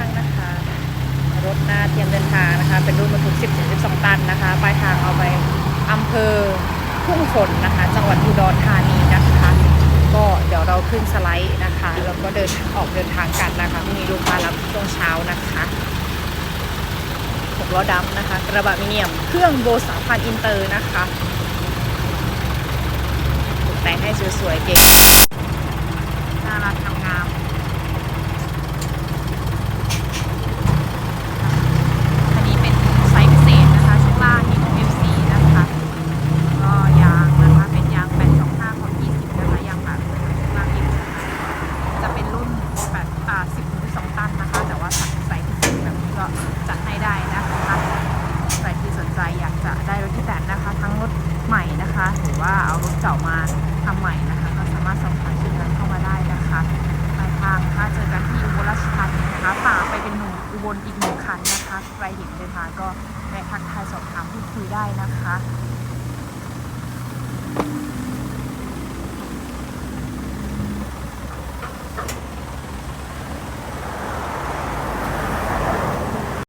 างนะคะ รถหน้าเตรียมเดินทางนะคะ เป็นรุ่นบรรทุก 10-12 ตันนะคะ ปลายทางเอาไปอำเภอทุ่งฝนนะคะ จังหวัดอุดรธานีนะคะ ก็เดี๋ยวเราขึ้นสไลด์นะคะแล้วก็เดินออกเดินทางกันนะคะพรุ่งนี้ลูกค้ารับช่วงเช้านะคะหกล้อดำนะคะ กระบะมิเนียม เครื่องโบ3,000อินเตอร์นะคะ ตกแต่งให้สวยๆเก๋น่ารักงามๆ อันนี้เป็นไซส์พิเศษนะคะช่วงล่างที่ OFC นะคะ ก็ยางนะคะเป็นยาง 825ของ20 นะคะยางแบบช่วงล่างอีกนะคะจะเป็นรุ่น8อ่า10ถึง12ตันนะคะ แต่ว่าไซส์พิเศษแบบนี้ ก็จัดให้ได้นะคะใครที่สนใจอยากจะได้รถที่แต่นะคะ ทั้งรถใหม่นะคะ หรือว่าเอารถเก่ามาทำใหม่นะคะ ก็สามารถสอบถามชื่อกันเข้ามาได้นะคะปลายทางนะคะเจอกันที่อุบลราชธานีนะคะฝากไปเป็นหนุ่มอุบลอีกหนึ่งคันนะคะ ใครเห็นเดินทางก็แวะทักทายสอบถามพูดคุยได้นะคะ